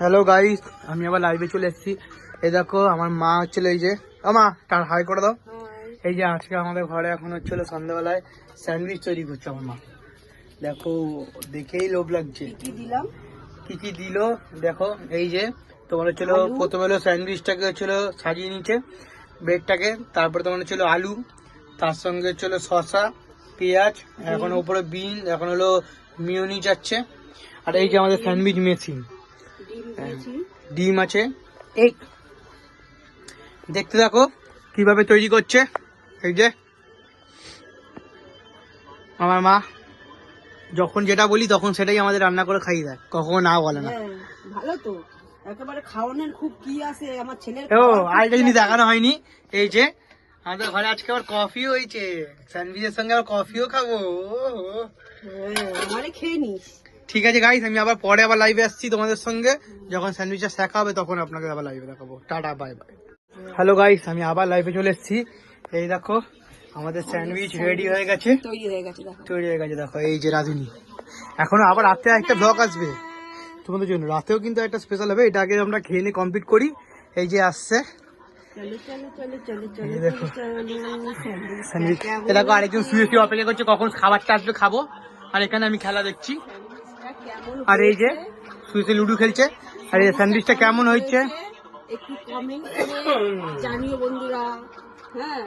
Hello guys আমি আবার লাইভে চলে এসেছি। এই দেখো আমার মা হচ্ছিল এই যে ও মা তার হাই করে দাও। এই যে আজকে আমাদের ঘরে এখন হচ্ছিল সন্ধ্যাবেলায় স্যান্ডউইচ তৈরি করছে আমার মা। দেখো দেখেই লোভ লাগছে। কি দিলাম? কি কি দিল? দেখো এই যে তোমার হচ্ছিল প্রথমে হলো স্যান্ডউইচটাকে হচ্ছিল সাজিয়ে নিচ্ছে ব্রেডটাকে তারপরে তোমার হচ্ছিল আলু। তার সঙ্গে হচ্ছিল শসা পেঁয়াজ এখন উপরে বিন এখন হলো মিউনি যাচ্ছে। আর এই যে আমাদের স্যান্ডউইচ মেশিন ডিম আছে। এই। দেখতে দেখো কীভাবে তৈরি করছে। এই যে। আমার মা যখন যেটা বলি তখন সেটাই আমাদের রান্না করে খাইয়ে দেয়। কখনো না বলে না। হ্যাঁ ভালো তো। একেবারে খাওয়ানোর খুব কি আছে আমার ছেলের ও আরেকটা জিনিস দেখানো হয়নি। এই যে আমাদের ঘরে আজকে আবার কফিও হয়েছে। স্যান্ডউইচের সঙ্গে আবার কফিও খাব। হ্যাঁ আমারে খেয়ে নিস। ঠিক আছে গাইস আমি আবার পরে আবার লাইভে আসছি তোমাদের সঙ্গে। যখন স্যান্ডউইচটা শেখা হবে তখন আপনাকে আবার লাইভে দেখাবো। Tata bye bye hello guys আমি আবার লাইভে চলে এসেছি। এই দেখো আমাদের স্যান্ডউইচ রেডি হয়ে গেছে। তৈরি হয়ে গেছে দেখো। তৈরি হয়ে গেছে দেখো এই যে রাধুনি। এখনও আবার রাতে একটা ব্লগ আসবে। তোমাদের জন্য। রাতেও কিন্তু একটা স্পেশাল হবে এটা আগে আমরা খেয়ে নিয়ে কমপ্লিট করি। এই যে আসছে। দেখো। আরেকজন শুয়ে শুয়ে অপেক্ষা করছে কখন খাবারটা আসবে খাব। আর এখানে আমি খেলা দেখছি। আর এই যে সুইসে লুডো খেলছে। আর এই স্যান্ডউইচটা কেমন হয়েছে? একটু কমেন্ট করে জানিও বন্ধুরা। হ্যাঁ